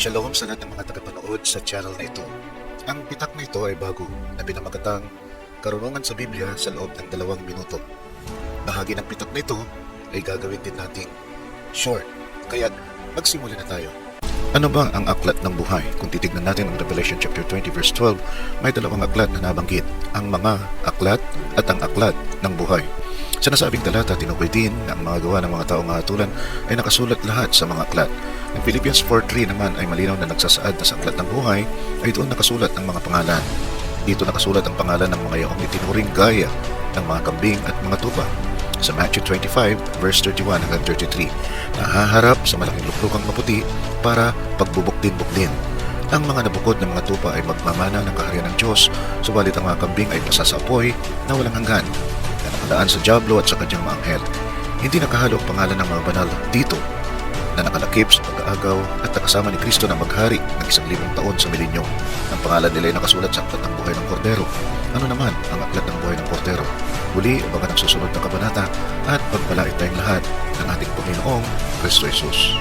Shalom sa lahat ng mga tagapanood sa channel na ito. Ang pitak na ito ay bago na pinamagatang Karunungan sa Biblia sa loob ng dalawang minuto. Bahagi ng pitak na ito ay gagawin din nating short. Kaya magsimula na tayo. Ano ba ang aklat ng buhay? Kung titignan natin ang Revelation chapter 20 verse 12, may dalawang aklat na nabanggit, ang mga aklat at ang aklat ng buhay. Sa nasabing talata, tinukoy din na ang mga gawa ng mga taong hatulan ay nakasulat lahat sa mga aklat. Ang Philippians 4.3 naman ay malinaw na nagsasaad na sa aklat ng buhay ay doon nakasulat ang mga pangalan. Dito nakasulat ang pangalan ng mga yaong itinuring gaya ng mga kambing at mga tupa. Sa Matthew 25 verse 31 hanggang 33, nahaharap sa malaking luklukang maputi para pagbubukdin-bukdin. Ang mga nabukod ng mga tupa ay magmamana ng kaharian ng Diyos, subalit ang mga kambing ay pasasapoy na walang hanggan, nakalaan sa Diablo at sa kanyang mga anghel. Hindi nakahalo ang pangalan ng mga banal dito na nakalakip sa pag-aagaw at nakasama ni Kristo na maghari ng isang libong taon sa milenyo. Ang pangalan nila ay nakasulat sa aklat ng buhay ng Kordero. Ano naman ang aklat ng buhay ng Kordero? Muli, abangan ang susunod na kabanata at pagpalait tayong lahat ng ating Panginoong Kristo Jesus.